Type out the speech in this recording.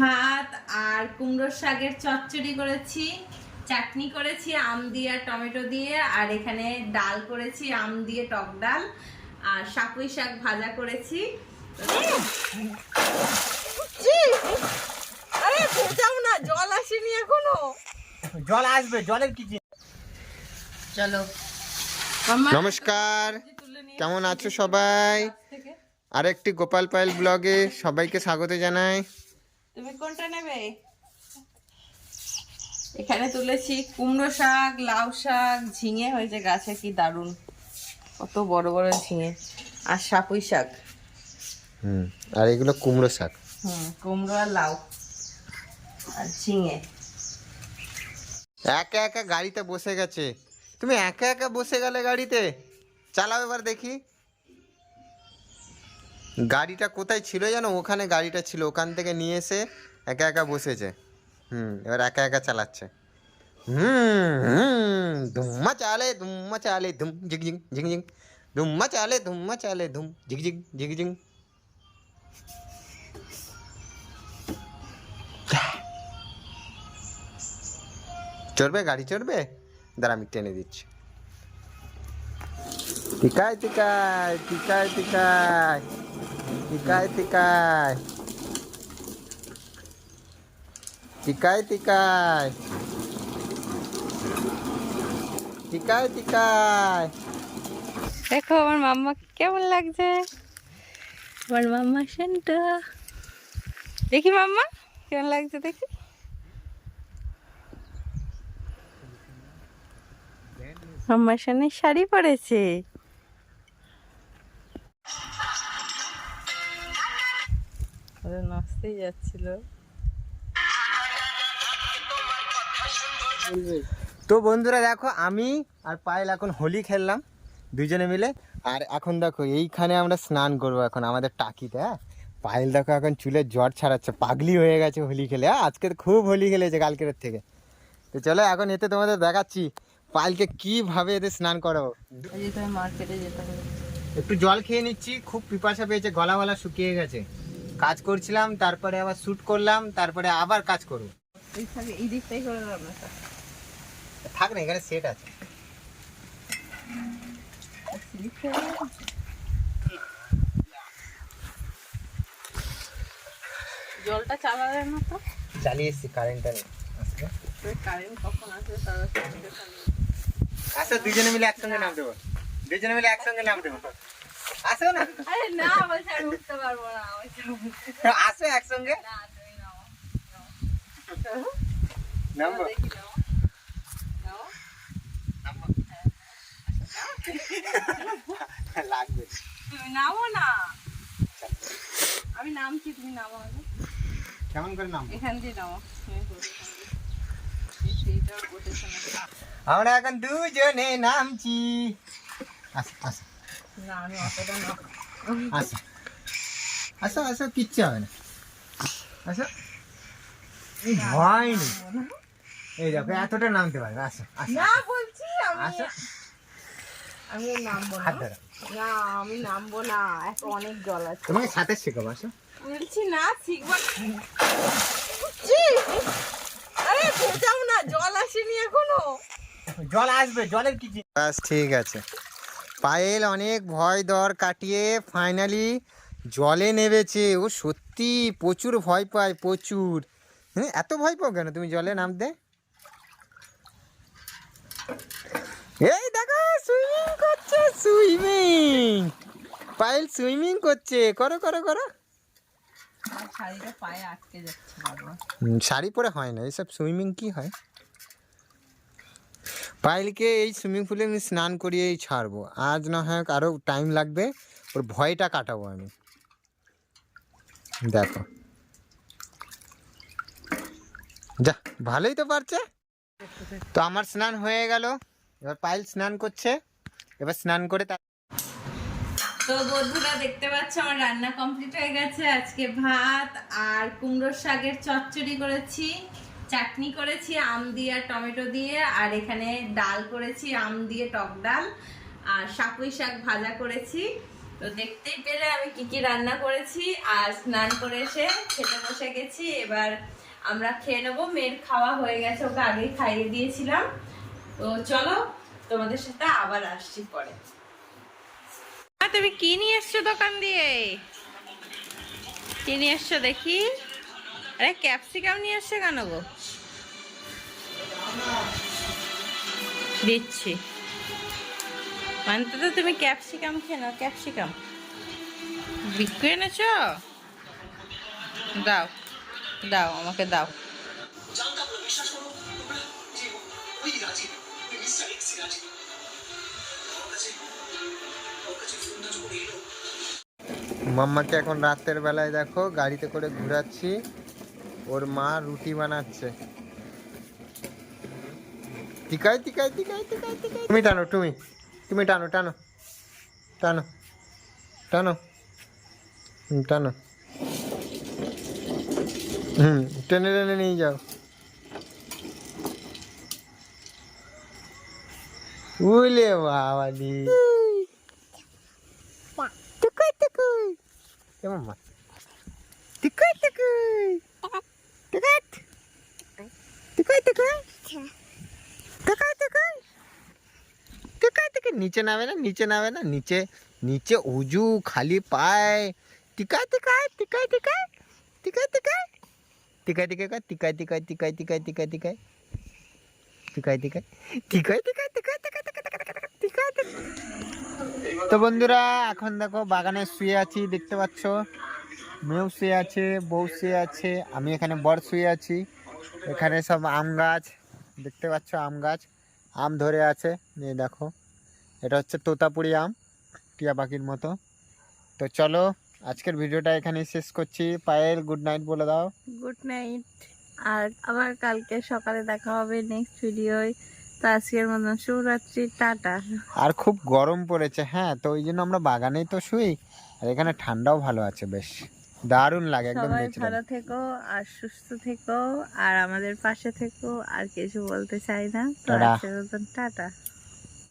ভাত আর কুমড়োর শাকের চচ্চড়ি করেছি চাটনি করেছি আম দিয়ে আর টমেটো দিয়ে আর এখানে ডাল করেছি আম দিয়ে টক ডাল আর সাপুই শাক ভাজা করেছি। আরে ভেজাও না জল আসেনি এখনও। জল আসবে জলের কি চলো। নমস্কার। কেমন আছো সবাই? আরেকটি গোপাল পায়েল ব্লগে সবাইকে স্বাগত জানাই। তুমি কোনটা নেবে? এখানে তুলেছি কুমড়ো শাক লাউ শাক ঝিঙে হয়েছে গাছে কি দারুণ। কত বড় বড় ঝিঙে আর সাপুই শাক। হুম আর এগুলো কুমড়ো শাক। হুম কুমড়ো আর লাউ আর ঝিঙে। একা একা গাড়িতে বসে গেছে। তুমি একা একা বসে গেলে গাড়িতে? চালাও এবার দেখি। গাড়িটা কোথায় ছিল জানো ওখানে গাড়িটা ছিল। ওখান থেকে নিয়ে এসে একা একা বসেছে। হুম, এবার একা একা চালাচ্ছে। হুম হুম, ধুম্মা চালে ধুম্মা চালে, ধুম, ঝিক ঝিং ঝিং ঝিং ধুম্মা চালে ধুম্মা চালে, ধুম, ঝিক ঝিক ঝিক ঝিং চড়বে? গাড়ি চড়বে? দাঁড়া, আমি টেনে দিচ্ছি। টিকায় টিকায় টিকায় টিকায়। টিকায় টিকায় টিকায় টিকায় টিকায় টিকায় দেখো আমার মাম্মা কেমন লাগছে? আমার মাম্মা সেন্টা দেখি মাম্মা কেমন লাগছে দেখি? মাম্মার সামনে শাড়ি পরেছে। ওরা নাচতেই যাচ্ছিল। তো বন্ধুরা দেখো আমি আর পায়েল এখন হোলি খেললাম দুজনে মিলে। আর এখন দেখো এইখানে আমরা স্নান করব এখন আমাদের টাকিতে হ্যাঁ? পায়েল দেখো এখন চুলে জ্বর ছাড়াচ্ছে পাগলি হয়ে গেছে হোলি খেলে। হ্যাঁ আজকে তো খুব হোলি খেলেছে কালকের থেকে। তো চলো এখন এতে তোমাদের দেখাচ্ছি পায়েলকে কীভাবে এতে স্নান করাবো। মার্কেটে যেতে হবে। একটু জল খেয়ে নিচ্ছি খুব পিপাসা পেয়েছে গলা গলা শুকিয়ে গেছে। কাজ করছিলাম তারপরে আবার শ্যুট করলাম তারপরে আবার কাজ করব। এই দিকটাই থাক না এখানে সেট আছে। জলটা চালাবে না তো? চালিয়ে এসছি কারেন্টটা নেই কারেন্ট কখন আসবে তারা আসো দুজনে মিলে একসঙ্গে নাম দেবো। দুজনে মিলে একসঙ্গে নাম দেবো। আসো না। আরে না বলছে আমি উঠতে পারব না আসো একসঙ্গে। না তুমি নাও নামবো নাও। নাও। লাগবে। তুমি নামো না। আমি নামছি তুমি নামো আগে। কেমন করে নাম। এখান দিয়ে। নামো। আমরা এখন দুজনে নামছি। আসো আসো। না আমি অতটা না। আসো আসো আসো কিচ্ছু হবে না। আসো হয়নি এই দেখো এতটা নামতে পারবে। আসো আসো না বলছি আমি আসো আমি নামবো না। না আমি নামবো না। এত অনেক জল আছে। তোমাকে সাথে শেখাবো আসো বলছি না শিখব! আরে না জল আসেনি এখনও। জল আসবে জলের কি বাস ঠিক আছে। পায়েল অনেক ভয় দর কাটিয়ে ফাইনালি জলে নেমেছে। ও সত্যি প্রচুর ভয় পায় প্রচুর। হ্যাঁ এত ভয় পাও কেন? তুমি জলে নামতে? এই দেখো সুইমিং করছে সুইমিং পায়েল সুইমিং করছে। করো করো করো। শাড়ি পরে হয় না এইসব সুইমিং কি হয়? পায়েলকে এই সুইমিং পুলে আমি স্নান করিয়েই ছাড়বো। আজ না হয় আরও টাইম লাগবে, ওর ভয়টা কাটাবো আমি। দেখো। যা, ভালোই তো পারছে। তো আমার স্নান হয়ে গেল, এবার পায়েল স্নান করছে, এবার স্নান করে তা তো বন্ধুরা দেখতে পাচ্ছ, আমার রান্না কমপ্লিট হয়ে গেছে। আজকে ভাত আর কুমড়োর শাকের চচ্চড়ি করেছি। চাটনি করেছি, আম দিয়ে আর টমেটো দিয়ে, আর এখানে ডাল করেছি, আম দিয়ে টক ডাল, আর সাপুই শাক ভাজা করেছি। তো দেখতেই পেলে আমি কি কি রান্না করেছি, আর স্নান করে এসে খেতে বসে গেছি। এবার আমরা খেয়ে নেব, মেয়ের খাওয়া হয়ে গেছে, ওকে আগেই খাইয়ে দিয়েছিলাম। তো চলো, তোমাদের সাথে আবার আসছি পরে। তুমি কি নিয়ে এসছো দোকান দিয়ে? কি নিয়ে এসছো দেখি। আরে ক্যাপসিকাম নিয়ে এসছো কেন গো? দিচ্ছি। মানতে তো তুমি ক্যাপসিকাম খেয়ে নাও, ক্যাপসিকাম। বিক্রি এনেছো? দাও দাও, আমাকে দাও। মাম্মাকে এখন রাতের বেলায় দেখো, গাড়িতে করে ঘোরাচ্ছি। ওর মা রুটি বানাচ্ছে। টিকাই টিকাই টিকাই টিকাই টিকাই তুমি টানো তুমি তুমি টানো টানো টানো টানো টানো। হুম টেনে টেনে নিয়ে যাও। উলে বাবা দি টুকুই টুকুই কেমন মা? টুকুই টুকুই টুকুই টুকুই নিচে নামে না নিচে নামে না নিচে নিচে উজু খালি পায় টিকাই টিকাই টিকাই টিকাই কর টিকাই টিকাই টিকাই টিকাই টিকাই টিকাই টিকাই টিকাই টিকাই টিকাই টিকাই টিকাই টিকাই টিকাই টিকাই তো বন্ধুরা এখন দেখো বাগানে শুয়ে আছি দেখতে পাচ্ছ মেয়েও শুয়ে আছে বউ শুয়ে আছে আমি এখানে বর শুয়ে আছি। এখানে সব আম গাছ দেখতে পাচ্ছ আম গাছ আম ধরে আছে এই দেখো। এটা হচ্ছে তোতাপুরি আম টিয়া পাখির মতো। তো চলো আজকের ভিডিওটা এখানে শেষ করছি। পায়েল গুড নাইট বলে দাও। গুড নাইট আর আবার কালকে সকালে দেখা হবে নেক্সট ভিডিওয় তো আজকের মতন শুভরাত্রি টাটা। আর খুব গরম পড়েছে হ্যাঁ তো ওই জন্য আমরা বাগানেই তো শুই। আর এখানে ঠান্ডাও ভালো আছে বেশ। দারুণ লাগে একদম সবাই ভালো থেকো আর সুস্থ থেকো আর আমাদের পাশে থেকো আর কিছু বলতে চাই না। তো আজকের মতন টাটা।